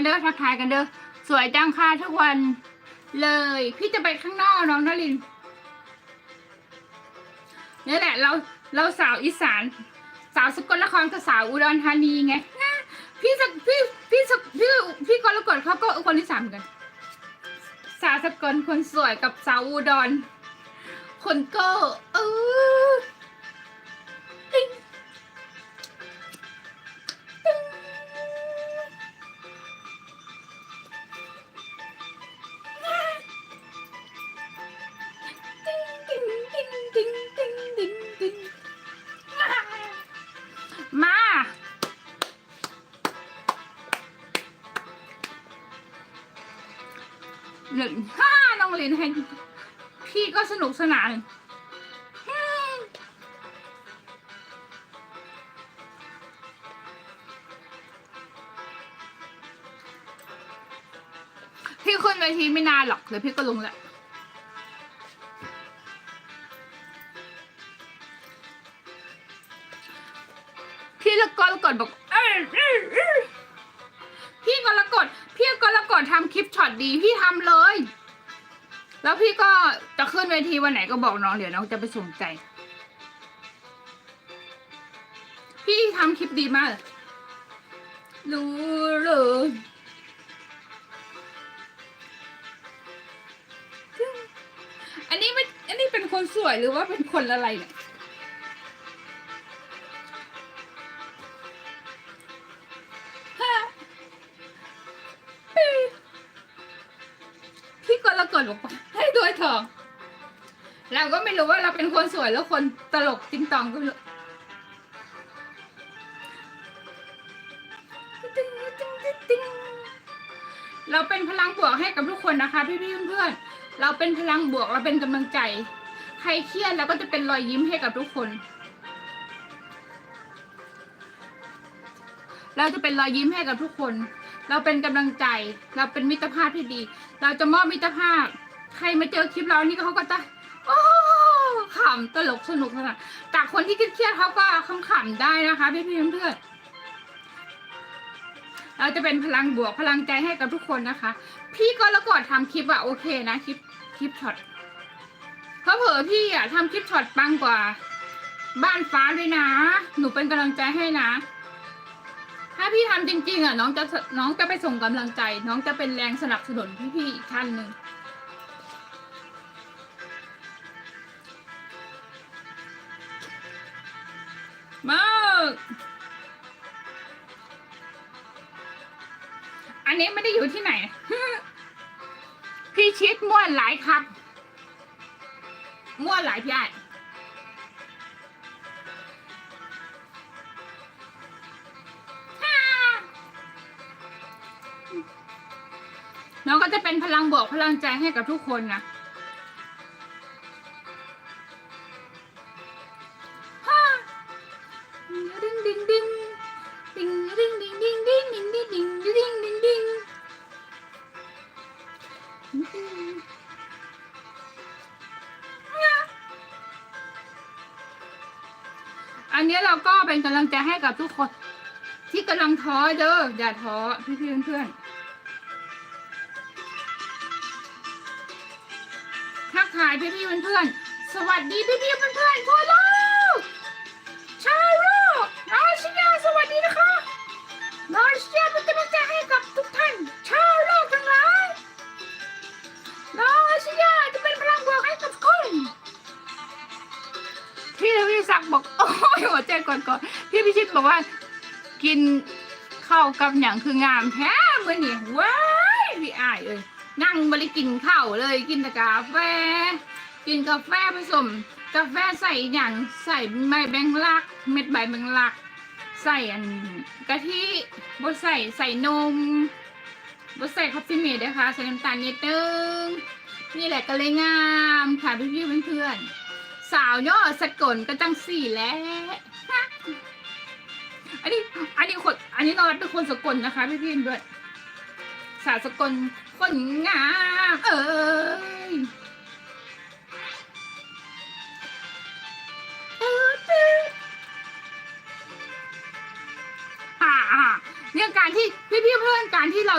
กันเด้อทักทายกันเด้อสวยจังค่ะทุกวันเลย พี่จะไปข้างนอกน้องนลินนี่แหละเราเราสาวอีสาน สาวสกลนครกับสาวอุดรธานีไงพี่สกพี่พี่สกพี่พี่กรกฎเขาก็คนอีสานเหมือนกัน สาวสกลคนสวยกับสาวอุดรคนก็เออ หนึ่งห้าน้องลินให้พี่ก็สนุกสนานพี่ขึ้นเวทีไม่นานหรอกเดี๋ยวพี่ก็ลงแหละพี่ละกรกฎบอกเอ้ยเอ้ยเอ้ย พี่กรกฎพี่กรกฎทำคลิปช็อตดีพี่ทำเลย แล้วพี่ก็จะขึ้นเวทีวันไหนก็บอกน้องเดี๋ยวน้องจะไปส่งใจ พี่ทำคลิปดีมาก รู้เลยอันนี้ไม่อันนี้เป็นคนสวยหรือว่าเป็นคนอะไรเนี่ย พี่กรกฎบอให้ด้วยเถอะเราก็ไม่รู้ว่าเราเป็นคนสวยแล้วคนตลกติงตองก็ไม่รู้เราเป็นพลังบวกให้กับทุกคนนะคะ พี่พี่ๆเพื่อนๆเราเป็นพลังบวกเราเป็นกำลังใจ ใครเครียดเราก็จะเป็นรอยยิ้มให้กับทุกคน เราจะเป็นรอยยิ้มให้กับทุกคน เราเป็นกำลังใจ เราเป็นมิตรภาพที่ดี เราจะมอบมิตรภาพ ใครมาเจอคลิปเรานี่เขาก็จะโอ้ขำตลกสนุกสนานจากคนที่เครียดเขาก็ขำๆได้นะคะพี่พี่เพื่อนเราจะเป็นพลังบวกพลังใจให้กับทุกคนนะคะ พี่ก็แล้วก่อนทำคลิปอะโอเคนะคลิปคลิปช็อตเขาเผลอพี่อะทำคลิปช็อตปังกว่า บ้านฟ้าด้วยนะ หนูเป็นกำลังใจให้นะ ถ้าพี่ทำจริง ๆ อะ น้องจะน้องจะไปส่งกำลังใจ น้องจะเป็นแรงสนับสนุนพี่ๆอีกท่านหนึ่งมากอันนี้ไม่ได้อยู่ที่ไหน พี่ชิดม่วนหลายครับ ม่วนหลายพี่ไอ้ จะเป็นพลังบวกพลังใจให้กับทุกคนนะฮ่าดิ้งดิ้งดิ้งดิ้งดิ้งดิ้งดิ้งดิ้งดิ้งดิ้งดิ้งดิ้งดิ้งดิ้งอันนี้เราก็เป็นกำลังใจให้กับทุกคน ที่กำลังท้อเด้ออย่าท้อพี่เพื่อนเพื่อนๆ ทักทายพี่พี่เพื่อนๆสวัสดีพี่พี่เพื่อนๆทั่วโลกชาวโลกนาเซียสวัสดีนะคะนาเซียเป็นกำลังใจให้กับทุกท่านชาวโลกทั้งหลายนาเซียจะเป็นพลังบวกให้กับทุกคนพี่ทวีศักดิ์บอกโอ้ยหัวใจก่อนก่อนๆพี่พิชิตบอกว่ากินข้าวกับอย่างคืองามแท้เมื่อนี่ว้ายพี่อายเอ้ย นั่งบริกินข้าวเลยกินแต่กาแฟ กินกาแฟผสม กาแฟใส่อย่างใส่ใบแบงลัก เม็ดใบแบงลัก ใส่อันกะทิบดใส่ใส่นมบดใส่คอฟฟี่เมดนะคะใส่น้ำตาลนิดนึงนี่แหละก็เลยงามค่ะพี่ๆเพื่อนๆสาวย่อสกลก็จังสี่แล้วอันนี้อันนี้คนอันนี้เราเป็นคนสกลนะคะพี่พี่ด้วย สาวสกลคนงามเอ้ยเออเต้อ่าอ่าเนี่ยการที่พี่พี่ๆเพื่อนการที่เรา